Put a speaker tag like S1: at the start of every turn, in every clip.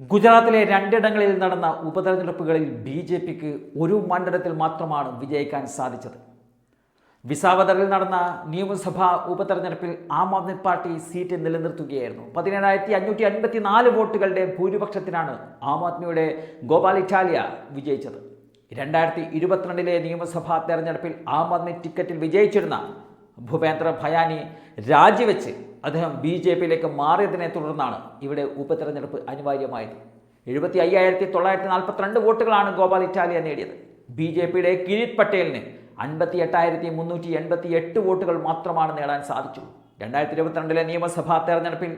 S1: ഗുജറാത്തിലെ രണ്ടിടങ്ങളിൽ നടന്ന ഉപതെരഞ്ഞെടുപ്പുകളിൽ B J പിക്ക് ഒരു മണ്ഡലത്തിൽ മാത്രമാണ് വിജയിക്കാൻ സാധിച്ചത്. വിസാവദറിൽ നടന്ന നിയമസഭാ ഉപതെരഞ്ഞെടുപ്പിൽ ആം ആദ്മി പാർട്ടി സീറ്റ് നിലനിർത്തുകയായിരുന്നു. പതിനേഴായിരത്തി അഞ്ഞൂറ്റി അൻപത്തി നാല് വോട്ടുകളുടെ ഭൂരിപക്ഷത്തിനാണ് ആം ആദ്മിയുടെ ഗോപാൽ ഇറ്റാലിയ വിജയിച്ചത്. രണ്ടായിരത്തി ഇരുപത്തിരണ്ടിലെ നിയമസഭാ തെരഞ്ഞെടുപ്പിൽ ആം ആദ്മി ടിക്കറ്റിൽ വിജയിച്ചിരുന്ന ഭൂപേന്ദ്ര ഭയാനി രാജിവെച്ച് അദ്ദേഹം ബി ജെ പിയിലേക്ക് മാറിയതിനെ തുടർന്നാണ് ഇവിടെ ഉപതെരഞ്ഞെടുപ്പ് അനിവാര്യമായത്. എഴുപത്തി അയ്യായിരത്തി തൊള്ളായിരത്തി നാൽപ്പത്തിരണ്ട് വോട്ടുകളാണ് ഗോപാൽ ഇറ്റാലിയ നേടിയത്. ബി ജെ പിയുടെ കിരീത് പട്ടേലിന് അൻപത്തി എട്ടായിരത്തി മുന്നൂറ്റി എൺപത്തി എട്ട് വോട്ടുകൾ മാത്രമാണ് നേടാൻ സാധിച്ചു. രണ്ടായിരത്തി ഇരുപത്തിരണ്ടിലെ നിയമസഭാ തെരഞ്ഞെടുപ്പിൽ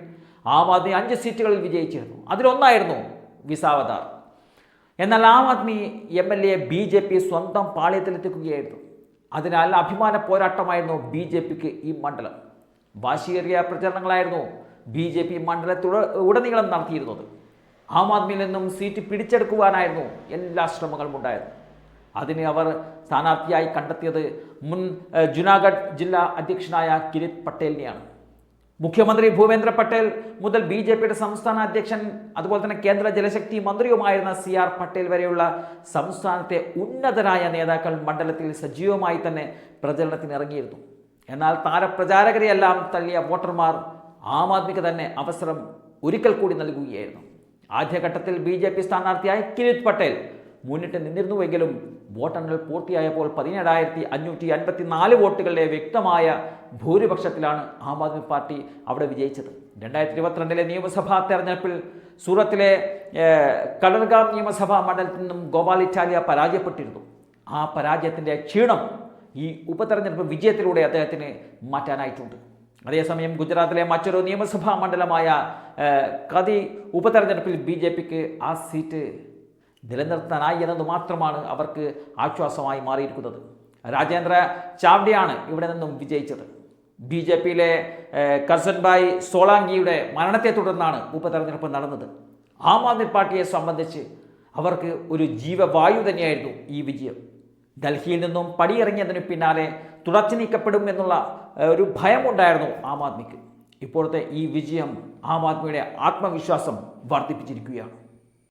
S1: ആം ആദ്മി അഞ്ച് സീറ്റുകളിൽ വിജയിച്ചിരുന്നു. അതിലൊന്നായിരുന്നു വിസാവതാർ. എന്നാൽ Aam Aadmi M L A B J P സ്വന്തം പാളയത്തിലെത്തിക്കുകയായിരുന്നു. അതിനാൽ അഭിമാന പോരാട്ടമായിരുന്നു ബി ജെ പിക്ക് ഈ മണ്ഡലം. വാശിയേറിയ പ്രചരണങ്ങളായിരുന്നു ബി ജെ പി മണ്ഡലത്തുട ഉടനീളം നടത്തിയിരുന്നത്. ആം ആദ്മിയിൽ നിന്നും സീറ്റ് പിടിച്ചെടുക്കുവാനായിരുന്നു എല്ലാ ശ്രമങ്ങളും ഉണ്ടായിരുന്നു അതിന് അവർ സ്ഥാനാർത്ഥിയായി കണ്ടെത്തിയത് മുൻ ജുനാഗഡ് ജില്ലാ അധ്യക്ഷനായ കിരിത് പട്ടേലിനെയാണ്. മുഖ്യമന്ത്രി ഭൂപേന്ദ്ര പട്ടേൽ മുതൽ ബി ജെ പിയുടെ സംസ്ഥാന അധ്യക്ഷൻ അതുപോലെ തന്നെ കേന്ദ്ര ജലശക്തി മന്ത്രിയുമായിരുന്ന സി ആർ പട്ടേൽ വരെയുള്ള സംസ്ഥാനത്തെ ഉന്നതരായ നേതാക്കൾ മണ്ഡലത്തിൽ സജീവമായി തന്നെ പ്രചരണത്തിന് ഇറങ്ങിയിരുന്നു. എന്നാൽ താരപ്രചാരകരെയെല്ലാം തള്ളിയ വോട്ടർമാർ ആം ആദ്മിക്ക് തന്നെ അവസരം ഒരിക്കൽ കൂടി നൽകുകയായിരുന്നു. ആദ്യഘട്ടത്തിൽ ബി ജെ പി സ്ഥാനാർത്ഥിയായ കിരിത് പട്ടേൽ മുന്നിട്ട് നിന്നിരുന്നുവെങ്കിലും വോട്ടെണ്ണൽ പൂർത്തിയായപ്പോൾ പതിനേഴായിരത്തി അഞ്ഞൂറ്റി അൻപത്തി നാല് വോട്ടുകളുടെ വ്യക്തമായ ഭൂരിപക്ഷത്തിലാണ് ആം ആദ്മി പാർട്ടി അവിടെ വിജയിച്ചത്. രണ്ടായിരത്തി ഇരുപത്തിരണ്ടിലെ നിയമസഭാ തെരഞ്ഞെടുപ്പിൽ സൂറത്തിലെ കടൽഗാം നിയമസഭാ മണ്ഡലത്തിൽ നിന്നും ഗോപാൽ ഇറ്റാലിയ പരാജയപ്പെട്ടിരുന്നു. ആ പരാജയത്തിന്റെ ക്ഷീണം ഈ ഉപതെരഞ്ഞെടുപ്പ് വിജയത്തിലൂടെ അദ്ദേഹത്തിന് മാറ്റാനായിട്ടുണ്ട്. അതേസമയം ഗുജറാത്തിലെ മറ്റൊരു നിയമസഭാ മണ്ഡലമായ കതി ഉപതെരഞ്ഞെടുപ്പിൽ ബി ജെ പിക്ക് ആ സീറ്റ് നിലനിർത്താനായി എന്നത് മാത്രമാണ് അവർക്ക് ആശ്വാസമായി മാറിയിരിക്കുന്നത്. രാജേന്ദ്ര ചാവ്ഡയാണ് ഇവിടെ നിന്നും വിജയിച്ചത്. ബി ജെ പിയിലെ കർസൻഭായ് സോളാങ്കിയുടെ മരണത്തെ തുടർന്നാണ് ഉപതെരഞ്ഞെടുപ്പ് നടന്നത്. ആം ആദ്മി പാർട്ടിയെ സംബന്ധിച്ച് അവർക്ക് ഒരു ജീവവായു തന്നെയായിരുന്നു ഈ വിജയം. ഡൽഹിയിൽ നിന്നും പടിയിറങ്ങിയതിനു പിന്നാലെ തുടച്ചു നീക്കപ്പെടും എന്നുള്ള ഒരു ഭയമുണ്ടായിരുന്നു ആം ആദ്മിക്ക്. ഇപ്പോഴത്തെ ഈ വിജയം ആം ആദ്മിയുടെ ആത്മവിശ്വാസം വർദ്ധിപ്പിച്ചിരിക്കുകയാണ്.